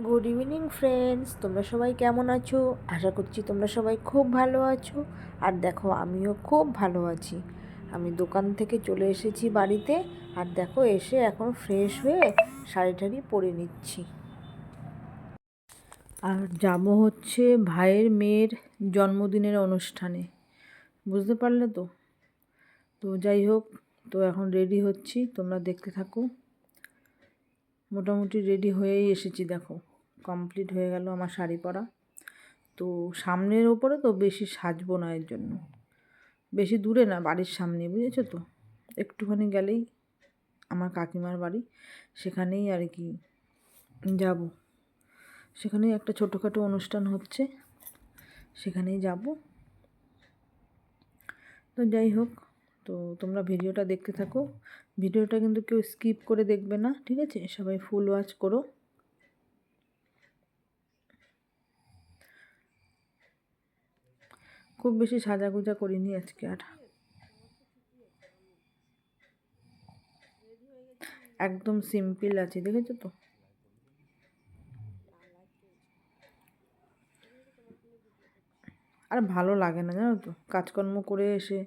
Good evening friends তোমরা সবাই কেমন আছো? আশা করছি তোমরা সবাই খুব ভালো আছো। আর দেখো, আমিও খুব ভালো আছি। আমি দোকান থেকে চলে এসেছি বাড়িতে। আর দেখো, এসে এখন ফ্রেশ হয়ে শাড়ি টাড়ি পরে নিচ্ছি। আর যাব হচ্ছে ভাইয়ের মেয়ের জন্মদিনের অনুষ্ঠানে। বুঝতে পারলে তো? তো যাই হোক, তো এখন রেডি হচ্ছি। তোমরা দেখতে থাকো। মোটামুটি রেডি হয়েই এসেছি, দেখো। কমপ্লিট হয়ে গেল আমার শাড়ি পরা। তো সামনের ওপরে তো বেশি সাজবো না এর জন্য। বেশি দূরে না, বাড়ির সামনে, বুঝেছ তো? একটুখানি গেলেই আমার কাকিমার বাড়ি, সেখানেই আর কি যাব। সেখানেই একটা ছোটোখাটো অনুষ্ঠান হচ্ছে, সেখানেই যাব। তো যাই হোক, তো তোমরা ভিডিওটা দেখতে থাকো। ভিডিওটা কিন্তু কেউ স্কিপ করে দেখবে না, ঠিক আছে? সবাই ফুল ওয়াচ করো। খুব বেশি সাজাগুজা করিনি আজকে আর। একদম সিম্পল আছে, দেখেছ তো? আর ভালো লাগে না, জানো তো? কাজকর্ম করে এসে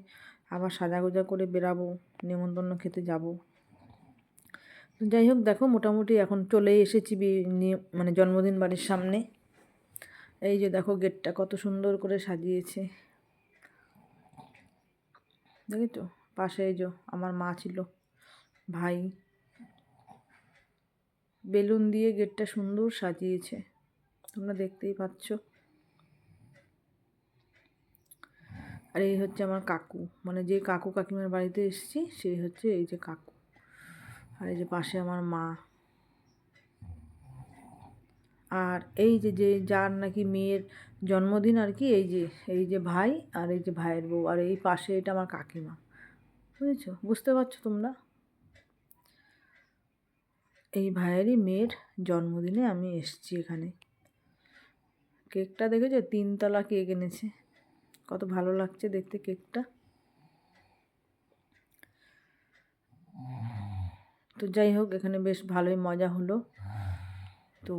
আবার সাজাগোজা করে বেরাবো, নেমন্তন্ন খেতে যাব। যাই হোক, দেখো, মোটামুটি এখন চলেই এসেছি মানে জন্মদিন বাড়ির সামনে। এই যে দেখো গেটটা কত সুন্দর করে সাজিয়েছে। দেখেছ? পাশে এই যে আমার মা ছিল, ভাই। বেলুন দিয়ে গেটটা সুন্দর সাজিয়েছে, তোমরা দেখতেই পাচ্ছ। আর এই হচ্ছে আমার কাকু মানে যে কাকু কাকিমার বাড়িতে এসেছি, সেই হচ্ছে এই যে কাকু। আর এই যে পাশে আমার মা। আর এই যে যে যার নাকি মেয়ের জন্মদিন আর কি, এই যে এই যে ভাই আর এই যে ভাইয়ের বউ আর এই পাশে এটা আমার কাকিমা। বুঝেছ? বুঝতে পারছ তোমরা? এই ভাইয়েরই মেয়ের জন্মদিনে আমি এসছি এখানে। কেকটা দেখেছ? তিনতলা কেক এনেছে। কত ভালো লাগছে দেখতে কেকটা। তো যাই হোক, এখানে বেশ ভালোই মজা হলো। তো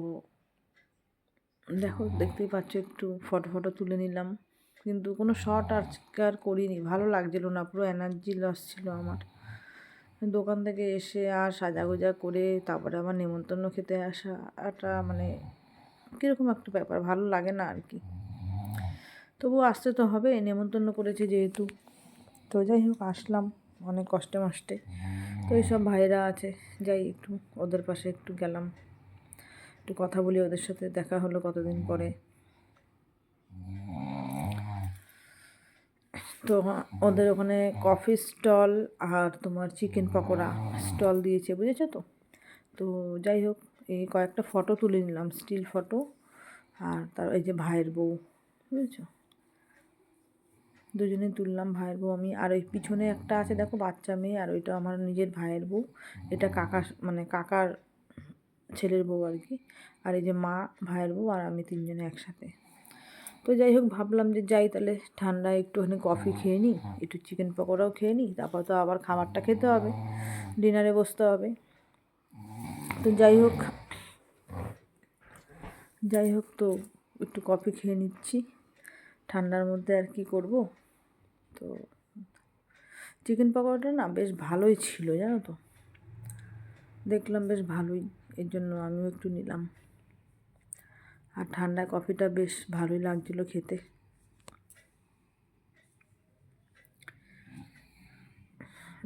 দেখো, দেখতেই পাচ্ছ, একটু ফটো ফটো তুলে নিলাম। কিন্তু কোনো শর্ট আজকে আর করিনি, ভালো লাগছিল না, পুরো এনার্জি লস ছিল আমার। দোকান থেকে এসে আর সাজাগোজা করে তারপরে আবার নেমন্তন্ন খেতে আসা একটা মানে কীরকম একটা ব্যাপার, ভালো লাগে না আর কি। তবু আসতে তো হবে, নেমন্তন্ন করেছি যেহেতু। তো যাই হোক, আসলাম, অনেক কষ্টে মষ্টে। তো এইসব ভাইরা আছে, যাই একটু, ওদের পাশে একটু গেলাম। একটু কথা বলি ওদের সাথে, দেখা হলো কতদিন পরে। তো ওদের ওখানে কফি স্টল আর তোমার চিকেন পকোড়া স্টল দিয়েছে, বুঝেছ তো? তো যাই হোক, এই কয়েকটা ফটো তুলে নিলাম স্টিল ফটো আর তার এই যে ভাইয়ের বউ, বুঝেছ? দুজনে তুললাম ভাইয়ের বউ আমি, আর ওই পিছনে একটা আছে, দেখো বাচ্চা মেয়ে, আর ওইটা আমার নিজের ভাইয়ের বউ। এটা কাকা মানে কাকার ছেলের বউ আর কি। আর এই যে মা ভাইয়ের বউ আর আমি তিনজনে একসাথে। তো যাই হোক ভাবলাম যে যাই তাহলে ঠান্ডায় একটুখানি কফি খেয়ে নিই একটু চিকেন পকোড়াও খেয়ে নিই তারপর তো আবার খাবারটা খেতে হবে ডিনারে বসতে হবে। তো যাই হোক যাই হোক তো একটু কফি খেয়ে নিচ্ছি। ঠান্ডার মধ্যে আর কি করব? তো চিকেন পকোড়াটা না বেশ ভালোই ছিল জানো তো? দেখলাম বেশ ভালোই। এর জন্য আমিও একটু নিলাম। আর ঠান্ডা কফিটা বেশ ভালোই লাগছিল খেতে।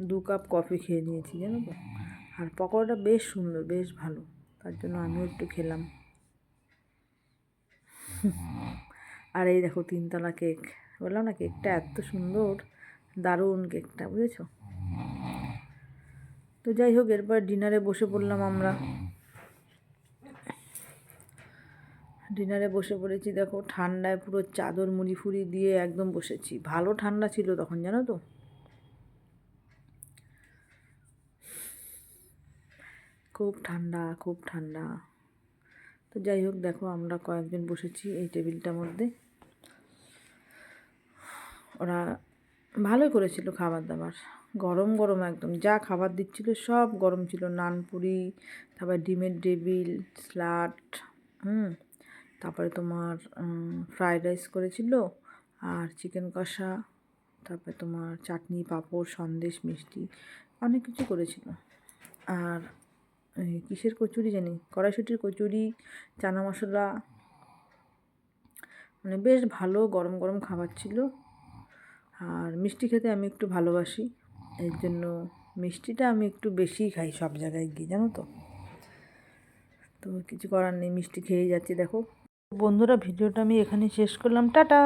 দু কাপ কফি খেয়ে নিয়েছি, জানো তো? আর পকোড়াটা বেশ সুন্দর, বেশ ভালো। তার জন্য আমিও একটু খেলাম। আর এই দেখো তিনতলা কেক। বললাম না, কেকটা এত সুন্দর, দারুণ কেকটা, বুঝেছ? তো যাই হোক, এরপর ডিনারে বসে পড়লাম আমরা। ডিনারে বসে পড়েছি, দেখো ঠান্ডায় পুরো চাদর মুড়ি ফুড়ি দিয়ে একদম বসেছি। ভালো ঠান্ডা ছিল তখন, জানো তো? খুব ঠান্ডা খুব ঠান্ডা। তো যাই হোক, দেখো আমরা কয়েকজন বসেছি এই টেবিলটার মধ্যে। ওরা ভালোই করেছিল খাবার দাবার। গরম গরম একদম। যা খাবার দিচ্ছিল সব গরম ছিল। নানপুরি তারপর ডিমের ডেবিল স্লাট, হুম। তারপরে তোমার ফ্রায়েড রাইস করেছিল আর চিকেন কষা, তারপরে তোমার চাটনি, পাঁপড়, সন্দেশ, মিষ্টি, অনেক কিছু করেছিল। আর কিসের কচুরি জানি? কড়াইশুটির কচুরি, চানা মশলা মানে বেশ ভালো গরম গরম খাবার ছিল। আর মিষ্টি খেতে আমি একটু ভালোবাসি, এর জন্য মিষ্টিটা আমি একটু বেশিই খাই সব জায়গায় গিয়ে, জানো তো? তো কিছু করার নেই, মিষ্টি খেয়েই যাচ্ছি, দেখো। বন্ধুরা ভিডিওটা আমি এখানে শেষ করলাম। টাটা!